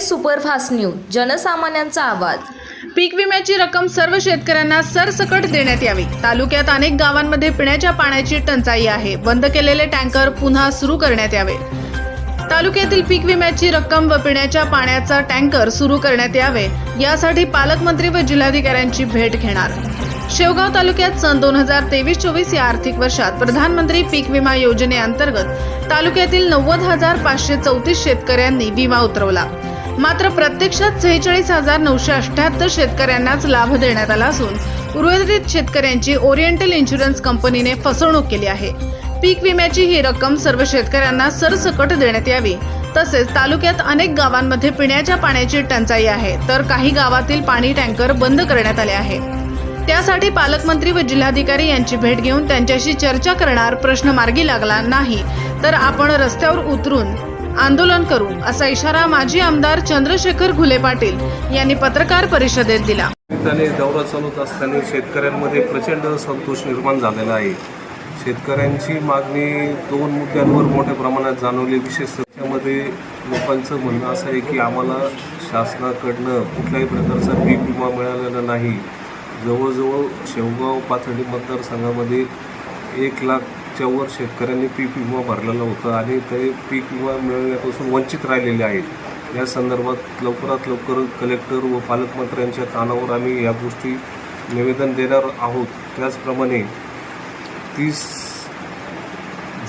Superfast news जनसामान्यांचा आवाज. पीक विम्याची रक्कम सर्व शेतकऱ्यांना सरसकट देण्यात यावी. तालुक्यात अनेक गावांमध्ये पिण्याच्या पाण्याची टंचाई आहे. बंद केलेले टँकर पुन्हा सुरू करण्यात यावे. तालुक्यातील पीक विम्याची रक्कम व पिण्याच्या पाण्याचा टँकर सुरू करण्यात यावे. यासाठी पालकमंत्री व जिल्हाधिकाऱ्यांची भेट घेणार. शेवगाव तालुक्यात सन दोन हजार तेवीस चोवीस या आर्थिक वर्षात प्रधानमंत्री पीक विमा योजनेअंतर्गत तालुक्यातील नव्वद हजार पाचशे चौतीस शेतकऱ्यांनी विमा उतरवला. मात्र प्रत्यक्षात सेहेचाळीस हजार नऊशे अठ्याहत्तर शेतकऱ्यांनाच लाभ देण्यात आला असून उर्वरित शेतकऱ्यांची ओरिएंटल इन्शुरन्स कंपनीने फसवणूक केली आहे. पीक विम्याची ही रक्कम सर्व शेतकऱ्यांना सरसकट देण्यात यावी. तसेच तालुक्यात अनेक गावांमध्ये पिण्याच्या पाण्याची टंचाई आहे तर काही गावातील पाणी टँकर बंद करण्यात आले आहे. त्यासाठी पालकमंत्री व जिल्हाधिकारी यांची भेट घेऊन त्यांच्याशी चर्चा करणार प्रश्न मार्गी लागला नाही तर आपण रस्त्यावर उतरून आंदोलन करू असा इशारा माजी आमदार चंद्रशेखर घुले पाटील यांनी पत्रकार परिषदेत दिला. निमित्ताने दौरा चालवत असताना शेतकऱ्यांमध्ये प्रचंड संतोष निर्माण झालेला आहे. शेतकऱ्यांची मागणी दोन मुद्द्यांवर मोठ्या प्रमाणात जाणवली. विशेषतः त्यामध्ये लोकांचं म्हणणं असं आहे की आम्हाला शासनाकडनं कुठल्याही प्रकारचा पीक विमा मिळालेला नाही. जवळजवळ शेवगाव पाथर्डी मतदारसंघामध्ये एक लाखच्या वर शेतकऱ्यांनी पीक विमा भरलेला होता आणि ते पीक विमा मिळवण्यापासून वंचित राहिलेले आहेत. या संदर्भात लवकरात लवकर कलेक्टर व पालकमंत्र्यांच्या कानावर आम्ही या गोष्टी निवेदन देणार आहोत. त्याचप्रमाणे तीस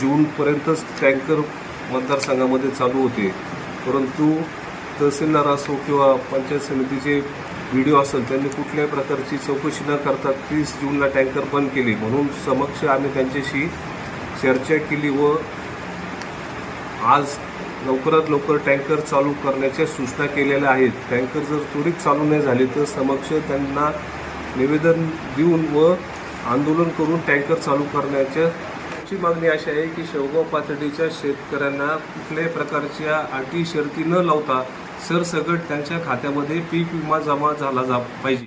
जूनपर्यंतच टँकर मतदारसंघामध्ये चालू होते. परंतु तहसीलदार असो किंवा पंचायत समितीचे व्हिडिओ असेल त्यांनी कुठल्याही प्रकारची चौकशी न करता तीस जूनला टँकर बंद केले. म्हणून समक्ष आम्ही त्यांच्याशी चर्चा केली व आज लवकरात लवकर टँकर चालू करण्याच्या सूचना केलेल्या आहेत. टँकर जर त्वरित चालू नाही झाले तर समक्ष त्यांना निवेदन देऊन व आंदोलन करून टँकर चालू करण्याच्या ची मागणी अशी आहे की शेवगाव पातळीच्या शेतकऱ्यांना कुठल्याही प्रकारच्या अटी शर्ती न लावता सरसकट त्यांच्या खात्यामध्ये पीक विमा जमा झाला जा पाहिजे.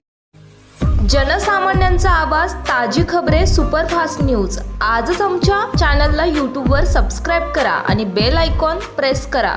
जनसामान्यांचा आवाज ताजी खबरे सुपरफास्ट न्यूज. आजच आमच्या चॅनलला यूट्यूबवर सबस्क्राईब करा आणि बेल आयकॉन प्रेस करा.